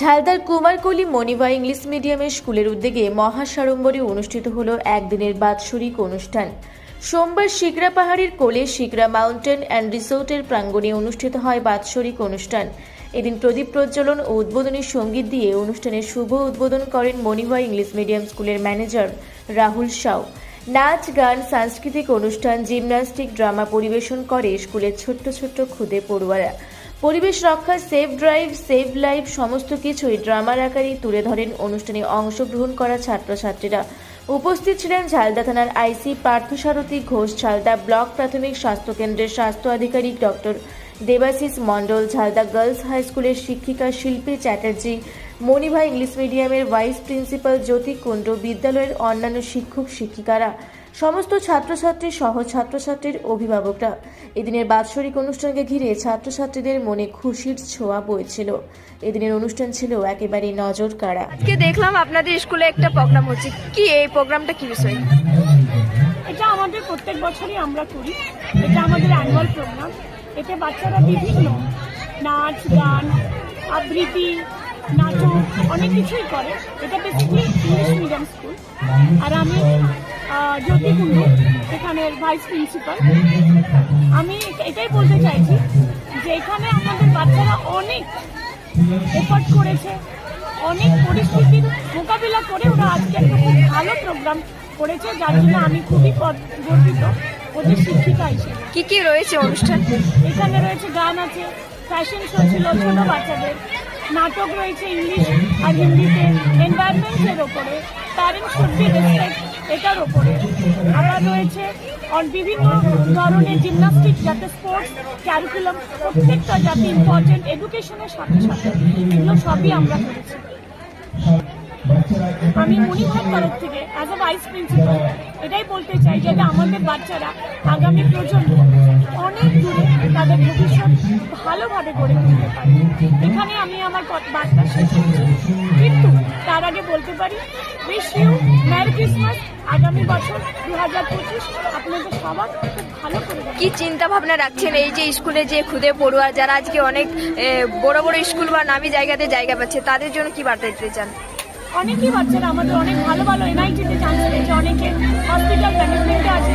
ঝালদার কুমারকলি মণিবা English মিডিয়ামের স্কুলের উদ্যোগে মহাসাড়ম্বরে অনুষ্ঠিত হলো একদিনের বাৎসরিক অনুষ্ঠান। সোমবার শিকরা পাহাড়ের কোলে শিকরা মাউন্টেন অ্যান্ড রিসোর্টের প্রাঙ্গণে অনুষ্ঠিত হয় বাৎসরিক অনুষ্ঠান। এদিন প্রদীপ প্রজ্বলন ও উদ্বোধনী সংগীত দিয়ে অনুষ্ঠানের শুভ উদ্বোধন করেন মনিভা ইংলিশ মিডিয়াম স্কুলের ম্যানেজার রাহুল সাউ। নাচ, গান, সাংস্কৃতিক অনুষ্ঠান জিমন্যাস্টিক ড্রামা পরিবেশন করে স্কুলের ছোট্ট ছোট্ট খুদে পড়ুয়ারা। পরিবেশ রক্ষা, সেভ ড্রাইভ, সেভ লাইফ সমস্ত কিছুই ড্রামার আকারে তুলে ধরেন অনুষ্ঠানে অংশগ্রহণ করা ছাত্রছাত্রীরা। উপস্থিত ছিলেন ঝালদা থানার আইসি পার্থসারথী ঘোষ, ঝালদা ব্লক প্রাথমিক স্বাস্থ্য কেন্দ্রের স্বাস্থ্য আধিকারিক doctor Debashis Mondal, Jhalda girls high স্কুলের শিক্ষিকা শিল্পী চ্যাটার্জি মণিভা ইংলিশ মিডিয়ামের ভাইস প্রিন্সিপাল জ্যোতি কুণ্ডু বিদ্যালয়ের অন্যান্য শিক্ষক শিক্ষিকারা সমস্ত ছাত্রছাত্রী সহ ছাত্রছাত্রীর অভিভাবকরা। এদিনের বাৎসরিক অনুষ্ঠানকে ঘিরে ছাত্রছাত্রীদের মনে খুশির ছোঁয়া বইছিল। এদিনের অনুষ্ঠান ছিল একেবারে নজর কাড়া আজকে দেখলাম আপনাদের স্কুলে একটা প্রোগ্রাম হচ্ছে। কি এই প্রোগ্রামটা কি বিষয়? এটা আমাদের প্রত্যেক বছরই আমরা করি। এটা আমাদের অ্যানুয়াল প্রোগ্রাম এতে বাচ্চারা বিভিন্ন নাচ গান আবৃত্তি নাটক অনেক কিছুই করে। এটা বেসিক্যালি ইংলিশ মিডিয়াম স্কুল আর আমি জ্যোতি কুণ্ডু এখানের ভাইস প্রিন্সিপাল আমি এটাই বলতে চাইছি যে এখানে আমাদের বাচ্চারা অনেক এফর্ট করেছে অনেক পরিস্থিতির মোকাবিলা করে ওরা আজকে একটা খুব ভালো প্রোগ্রাম করেছে যার জন্য আমি খুবই গর্বিত ওদের শিক্ষিকা হিসেবে। কি কি রয়েছে অনুষ্ঠান? এখানে রয়েছে গান আছে ফ্যাশন শো ছিল ছোট বাচ্চাদের। নাটক রয়েছে ইংলিশ আর হিন্দিতে এনভায়রনমেন্টের ওপরে প্যারেন্টস শুড বি রেসপেক্ট এটার ওপরে। আবার রয়েছে বিভিন্ন ধরনের জিমনাস্টিক যাতে স্পোর্টস ক্যারিকুলাম প্রত্যেকটা যাতে ইম্পর্টেন্ট এডুকেশনের সাথে সাথে এগুলো সবই আমরা করেছি। আমি মণিভার তরফ থেকে অ্যাজ এ ভাইস প্রিন্সিপাল এটাই বলতে চাই যাতে আমাদের বাচ্চারা আগামী প্রজন্ম অনেক দূরে ভালোভাবে গড়ে তুলতে পারে। এখানে আমি আমার বার্তা শেষ করছি। কিন্তু তার আগে বলতে পারি উইশ ইউ ম্যারি ক্রিসমাস আগামী বছর দু হাজার পঁচিশ আপনাদের সবার খুব ভালো করে। কি চিন্তা ভাবনা রাখছেন এই যে স্কুলে যে খুদে পড়ুয়া যারা আজকে অনেক বড় বড় স্কুল বা নামি জায়গাতে জায়গা পাচ্ছে তাদের জন্য কি বার্তা দিতে চান? অনেকেই বাচ্চারা আমাদের অনেক ভালো ভালো এনআইটিতে চান্স পেয়েছে অনেকে হসপিটাল ম্যানেজমেন্টে আছে।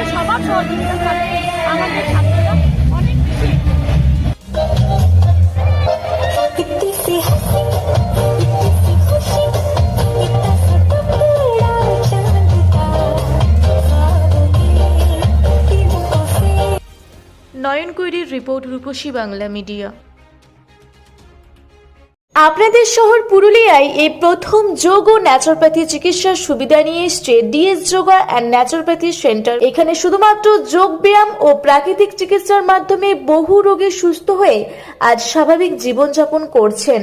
আমাদের সবার সহযোগিতা থাকবে। আমাদের ছাত্ররা অনেক বেশি নয়নকুইরির রিপোর্ট রূপসী বাংলা মিডিয়া। আপনাদের শহর পুরুলিয়ায় এই প্রথম যোগ ও ন্যাচুরোপ্যাথি চিকিৎসার সুবিধা নিয়ে এসছে DS yoga and naturopathy centre এখানে শুধুমাত্র যোগ ব্যায়াম ও প্রাকৃতিক চিকিৎসার মাধ্যমে বহু রোগী সুস্থ হয়ে আজ স্বাভাবিক জীবনযাপন করছেন।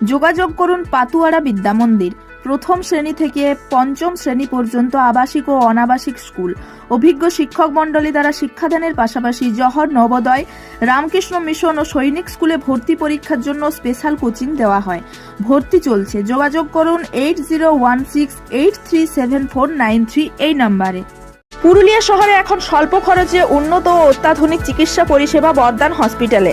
যোগাযোগ করুন পাতুয়ারা বিদ্যা মন্দির প্রথম শ্রেণি থেকে পঞ্চম শ্রেণি পর্যন্ত আবাসিক ও অনাবাসিক স্কুল। অভিজ্ঞ শিক্ষক মণ্ডলী দ্বারা শিক্ষাদানের পাশাপাশি জহর নবোদয়, রামকৃষ্ণ মিশন ও সৈনিক স্কুলে ভর্তি পরীক্ষার জন্য স্পেশাল কোচিং দেওয়া হয়। ভর্তি চলছে। যোগাযোগ করুন eight zero one six eight three seven four nine three এই নাম্বারে। পুরুলিয়া শহরে এখন স্বল্প খরচে উন্নত ও অত্যাধুনিক চিকিৎসা পরিষেবা বর্দান হসপিটালে।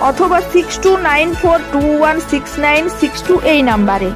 অথবা six two nine four two one six nine six two এই নাম্বারে।